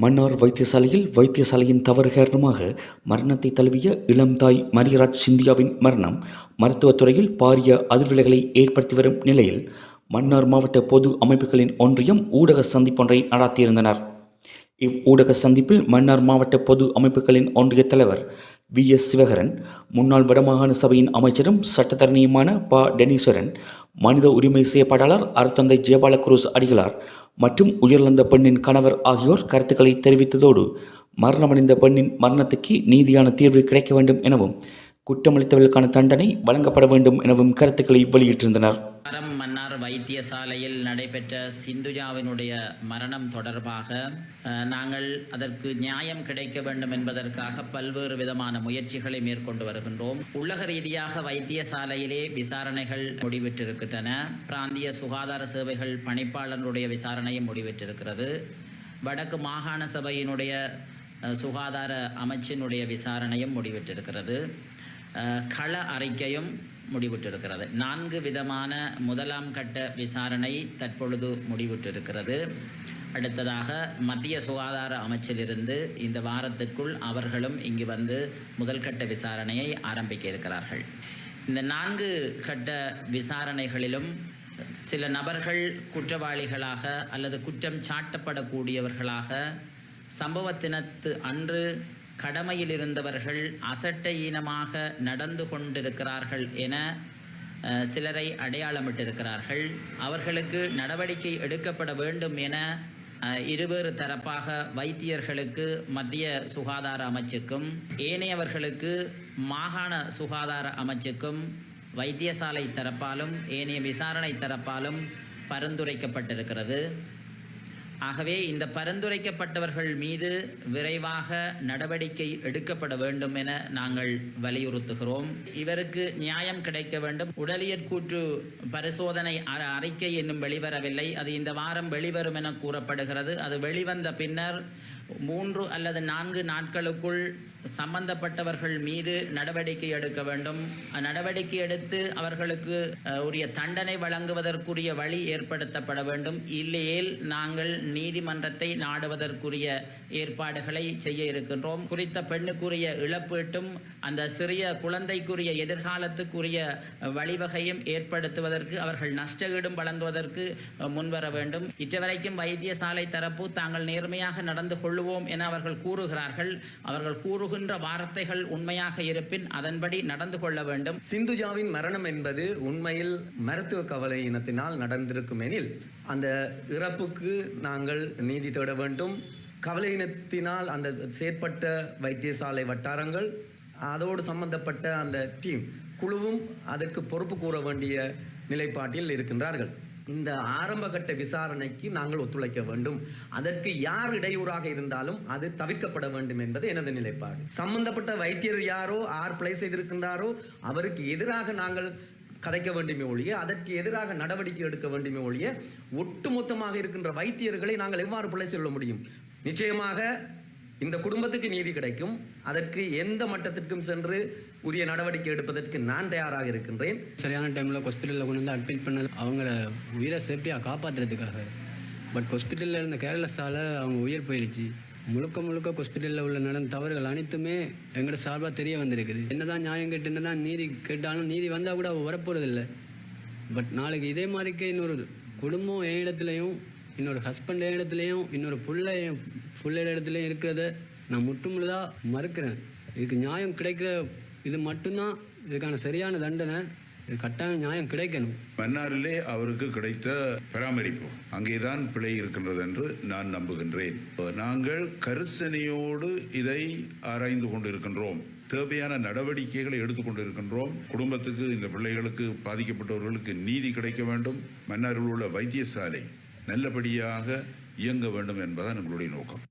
மன்னார் வைத்தியசாலையில் வைத்தியசாலையின் தவறு காரணமாக மரணத்தை தழுவிய இளம் தாய் மரியராஜ் சிந்தியாவின் மரணம் மருத்துவத் துறையில் பாரிய அதிர்வலைகளை ஏற்படுத்தி வரும் நிலையில் மன்னார் மாவட்ட பொது அமைப்புகளின் ஒன்றியம் ஊடக சந்திப்பொன்றை நடாத்தியிருந்தனர். இவ் ஊடக சந்திப்பில் மன்னார் மாவட்ட பொது அமைப்புகளின் ஒன்றிய தலைவர் வி. எஸ். சிவகரன் முன்னாள் வடமாகாண சபையின் அமைச்சரும் சட்டத்தரணியுமான ப. டெனீஸ்வரன் மனித உரிமை செயற்பாட்டாளர் அருத்தந்தை ஜெயபால குரூஸ் அடிகளார் மற்றும் உயிரிழந்த பெண்ணின் கணவர் ஆகியோர் கருத்துக்களை தெரிவித்ததோடு மரணமடைந்த பெண்ணின் மரணத்துக்கு நீதியான தீர்வு கிடைக்க வேண்டும் எனவும் குற்றமளித்தவர்களுக்கான தண்டனை வழங்கப்பட வேண்டும் எனவும் கருத்துக்களை வெளியிட்டிருந்தனர். வைத்தியசாலையில் நடைபெற்ற சிந்துஜாவினுடைய மரணம் தொடர்பாக நாங்கள் அதற்கு நியாயம் கிடைக்க வேண்டும் என்பதற்காக பல்வேறு விதமான முயற்சிகளை மேற்கொண்டு வருகின்றோம். உலக ரீதியாக வைத்தியசாலையிலே விசாரணைகள் முடிவிட்டிருக்கின்றன. பிராந்திய சுகாதார சேவைகள் பணிப்பாளருடைய விசாரணையும் முடிவிட்டிருக்கிறது. வடக்கு மாகாண சபையினுடைய சுகாதார அமைச்சினுடைய விசாரணையும் முடிவிட்டிருக்கிறது. கள அறிக்கையும் முடிவுற்றிருக்கிறது. நான்கு விதமான முதலாம் கட்ட விசாரணை தற்பொழுது முடிவுற்றிருக்கிறது. அடுத்ததாக மத்திய சுகாதார அமைச்சிலிருந்து இந்த வாரத்துக்குள் அவர்களும் இங்கு வந்து முதல் கட்ட விசாரணையை ஆரம்பிக்க இருக்கிறார்கள் இந்த நான்கு கட்ட விசாரணைகளிலும் சில நபர்கள் குற்றவாளிகளாக அல்லது குற்றம் சாட்டப்படக்கூடியவர்களாக சம்பவத்தினத்து அன்று கடமையில் இருந்தவர்கள் அசட்டையீனமாக நடந்து கொண்டிருக்கிறார்கள் என சிலரை அடையாளமிட்டிருக்கிறார்கள். அவர்களுக்கு நடவடிக்கை எடுக்கப்பட வேண்டும் என இருவேறு தரப்பாக வைத்தியர்களுக்கு மத்திய சுகாதார அமைச்சுக்கும் ஏனையவர்களுக்கு மாகாண சுகாதார அமைச்சுக்கும் வைத்தியசாலை தரப்பாலும் ஏனைய விசாரணை தரப்பாலும் பரிந்துரைக்கப்பட்டிருக்கிறது. ஆகவே இந்த பரிந்துரைக்கப்பட்டவர்கள் மீது விரைவாக நடவடிக்கை எடுக்கப்பட வேண்டும் என நாங்கள் வலியுறுத்துகிறோம். இவருக்கு நியாயம் கிடைக்க வேண்டும். உடலியற் கூற்று பரிசோதனை அ- அறிக்கை இன்னும் வெளிவரவில்லை. அது இந்த வாரம் வெளிவரும் என கூறப்படுகிறது. அது வெளிவந்த பின்னர் மூன்று அல்லது நான்கு நாட்களுக்குள் சம்பந்தப்பட்டவர்கள் மீது நடவடிக்கை எடுக்க வேண்டும். நடவடிக்கை எடுத்து அவர்களுக்கு உரிய தண்டனை வழங்குவதற்குரிய வழி ஏற்படுத்தப்பட வேண்டும். இல்லையேல் நாங்கள் நீதிமன்றத்தை நாடுவதற்குரிய ஏற்பாடுகளை செய்ய இருக்கின்றோம். குறித்த பெண்ணுக்குரிய இழப்பீட்டும் அந்த சிறிய குழந்தைக்குரிய எதிர்காலத்துக்குரிய வழிவகையும் ஏற்படுத்துவதற்கு அவர்கள் நஷ்டஈடும் வழங்குவதற்கு முன்வர வேண்டும். இற்றவரைக்கும் வைத்தியசாலை தரப்பு தாங்கள் நேர்மையாக நடந்து கொள்ளுவோம் என அவர்கள் கூறுகிறார்கள். அவர்கள் கூறுகின்ற வார்த்தைகள் உண்மையாக இருப்பின் அதன்படி நடந்து கொள்ள வேண்டும். சிந்துஜாவின் மரணம் என்பது உண்மையில் மருத்துவ கவலை இனத்தினால் நடந்திருக்கும் எனில் அந்த இறப்புக்கு நாங்கள் நீதி தேட வேண்டும். கவலை இனத்தினால் அந்த செயற்பட்ட வைத்தியசாலை வட்டாரங்கள் அதோடு சம்பந்தப்பட்ட அந்த டீம் குழுவும் அதற்கு பொறுப்பு கூற வேண்டிய நிலைப்பாட்டில் இருக்கின்றார்கள். இந்த ஆரம்ப கட்ட விசாரணைக்கு நாங்கள் ஒத்துழைக்க வேண்டும். அதற்கு யார் இடையூறாக இருந்தாலும் அது தவிர்க்கப்பட வேண்டும் என்பது எனது நிலைப்பாடு. சம்பந்தப்பட்ட வைத்தியர் யாரோ ஆர் பிளே செய்திருக்கின்றாரோ அவருக்கு எதிராக நாங்கள் கதைக்க வேண்டுமே ஒழிய அதற்கு எதிராக நடவடிக்கை எடுக்க வேண்டுமே ஒழிய ஒட்டுமொத்தமாக இருக்கின்ற வைத்தியர்களை நாங்கள் எவ்வாறு பிழை செல்ல முடியும்? நிச்சயமாக இந்த குடும்பத்துக்கு நீதி கிடைக்கும். அதற்கு எந்த மட்டத்திற்கும் சென்று உரிய நடவடிக்கை எடுப்பதற்கு நான் தயாராக இருக்கின்றேன். சரியான டைமில் ஹாஸ்பிட்டலில் கொண்டு வந்து அட்மிட் பண்ணது அவங்கள உயிரை சேஃப்டியாக காப்பாற்றுறதுக்காக பட் ஹாஸ்பிட்டலில் இருந்த கேர்லெஸ்ஸால் அவங்க உயிர் போயிடுச்சு. முழுக்க முழுக்க ஹாஸ்பிட்டலில் உள்ள நடந்த தவறுகள் அனைத்துமே எங்களோட சார்பாக தெரிய வந்திருக்குது. என்னதான் நியாயம் கேட்டு என்னதான் நீதி கேட்டாலும் நீதி வந்தால் கூட அவள் வரப்போகிறதில்ல பட் நாளைக்கு இதே மாதிரிக்கே இன்னொரு குடும்பம் என் இடத்துலையும் இன்னொரு ஹஸ்பண்ட் என் இடத்துலையும் இன்னொரு பிள்ளை என் இடத்துலையும் இருக்கிறத நான் முற்றுமுழுதாக மறுக்கிறேன். இதுக்கு நியாயம் கிடைக்கிற இது மட்டும்தான் இதுக்கான சரியான தண்டனை. கட்டாயம் நியாயம் கிடைக்கணும். மன்னாரிலே அவருக்கு கிடைத்த பராமரிப்பு அங்கேதான் பிழை இருக்கின்றது என்று நான் நம்புகின்றேன். நாங்கள் கரிசனையோடு இதை ஆராய்ந்து கொண்டிருக்கின்றோம். தேவையான நடவடிக்கைகளை எடுத்துக்கொண்டிருக்கின்றோம் குடும்பத்துக்கு இந்த பிள்ளைகளுக்கு பாதிக்கப்பட்டவர்களுக்கு நீதி கிடைக்க வேண்டும். மன்னாரில் உள்ள வைத்தியசாலை நல்லபடியாக இயங்க வேண்டும் என்பதுதான் நம்மளுடைய நோக்கம்.